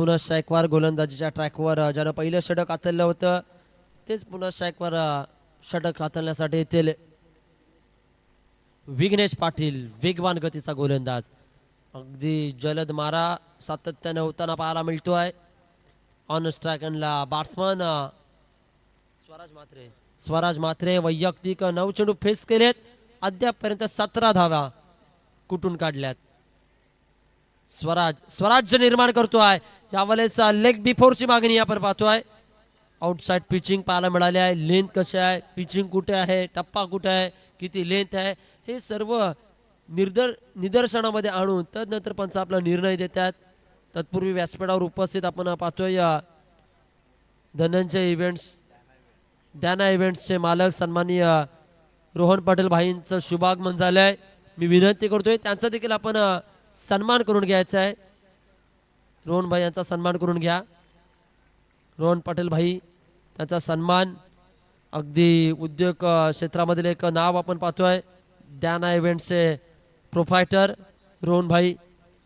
पुन्हा एकवार गोलंदाजीच्या ट्रॅकवर ज्यानं पहिलं षटक हातलं होतं तेच पुन्हा एकवार षटक हातलण्यासाठी येतील विघ्नेश पाटील वेगवान गतीचा गोलंदाज. अगदी जलद मारा सातत्याने होताना पाहायला मिळतोय. ऑन स्ट्रॅकनला बॅट्समन स्वराज मात्रे. स्वराज मात्रे वैयक्तिक नऊ चेंडू फेस केलेत. अद्यापपर्यंत सतरा धावा कुठून काढल्यात? स्वराज स्वराज्य निर्माण करतोय. यावेळेस लेग बिफोरची मागणी आपण पाहतोय. आउटसाइड पिचिंग पाहायला मिळाली आहे. लेंथ कशी आहे? पिचिंग कुठे आहे? टप्पा कुठे आहे? किती लेंथ आहे? हे सर्व निर्दर निदर्शनामध्ये आणून तदनंतर पंच आपला निर्णय देतात. तत्पूर्वी व्यासपीठावर उपस्थित आपण पाहतोय अ, धनंजय इव्हेंट्स डॅना इव्हेंट्सचे मालक सन्माननीय रोहन पाटील भाईंचं शुभागमन झालंय. मी विनंती करतोय त्यांचा देखील आपण सन्मान करून घ्यायचा आहे. रोहन भाई यांचा सन्मान करून घ्या. रोहन पाटील भाई त्यांचा सन्मान. अगदी उद्योग क्षेत्रामधील एक नाव आपण पाहतोय. डॅना इव्हेंटचे प्रोफाइटर रोहन भाई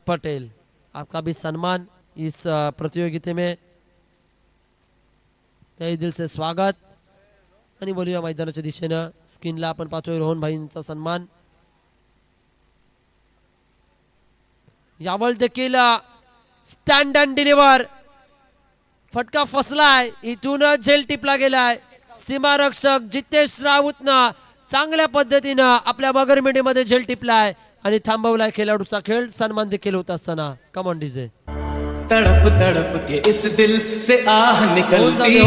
पटेल. आपका भी सम्मान इस प्रतियोगिते में. तहे दिल से स्वागत. आणि बोलूया मैदानाच्या दिशेनं. स्क्रीनला आपण पाहतोय रोहन भाईंचा सन्मान. यावर देखील स्टँड अँड डिलिव्हर फटका फसलाय इथून झेल टिपला गेलाय. सीमारक्षक जितेश राऊतनं चांगल्या पद्धतीनं आपल्या मगरमिडीमध्ये झेल टिपलाय आणि थांबवलाय खेळाडूचा खेळ. सन्मान देखील होत असताना. कमॉन डीजे तड़प तड़प के इस दिल से आह निकलती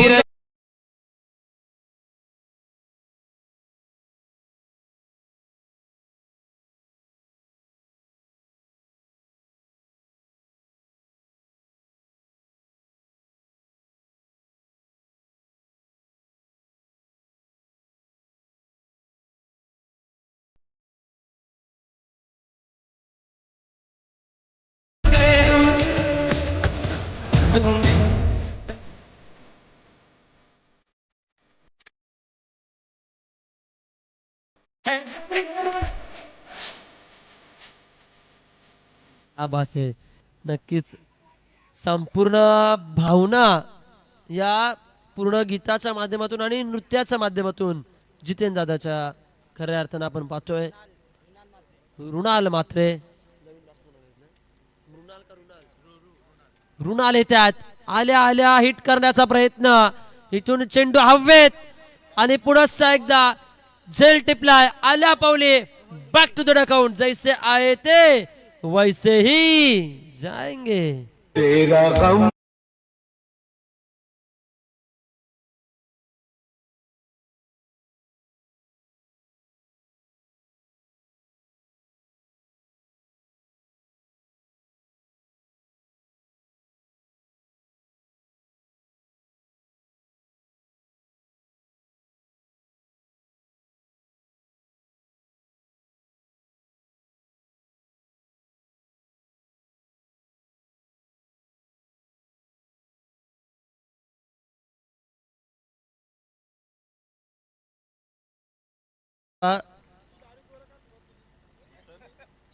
बात आहे. नक्कीच संपूर्ण भावना या पूर्ण गीताच्या माध्यमातून आणि नृत्याच्या माध्यमातून जितेन दादाच्या खऱ्या अर्थानं आपण पाहतोय. ऋणाल मात्रे रुणाल येतात आल्या आल्या हिट करण्याचा प्रयत्न. इथून चेंडू हवेत. आणि पुढचा एकदा झेल टिपलाय. आल्या पावले. बॅक टू द अकाउंट जैसे आए ते वैसे ही जाएंगे. तेरा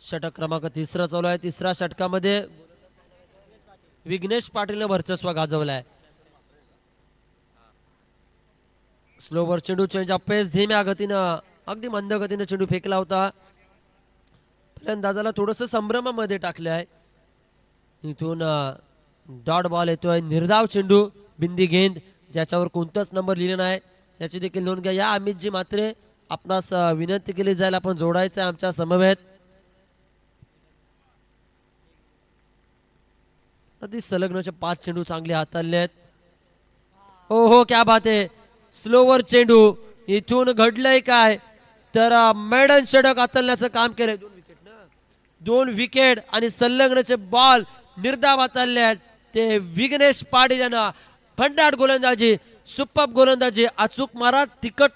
षटक क्रमांक तिसरा चालू आहे. तिसऱ्या षटकामध्ये विघ्नेश पाटीलने वर्चस्व गाजवलाय. स्लोवर चेंडू चेंज पेस धीम्या गतीनं अगदी मंद गतीनं चेंडू फेकला होता. फलंदाजाला थोडस संभ्रमामध्ये टाकले आहे. इथून डॉट बॉल येतोय. निर्धाव चेंडू बिंदी गेंद ज्याच्यावर कोणताच नंबर लिहिला नाही. याची देखील नोंद घ्या. या अमितजी मात्रे आपणास विनंती केली जाईल आपण जोडायचं आहे आमच्या समवेत. अगदी संलग्नचे पाच चेंडू चांगले हाताळले आहेत हो हो क्या बात आहे. स्लोवर चेंडू. इथून घडलंय काय? तर मेडन षटक हाताळण्याचं काम केलंय. दोन विकेट ना? दोन विकेट आणि संलग्नचे बॉल निर्धाव हाताळले आहेत ते विघ्नेश पाटील यांना फंडाट गोलंदाजी सुप्पप गोलंदाजी अचूक मारा तिकट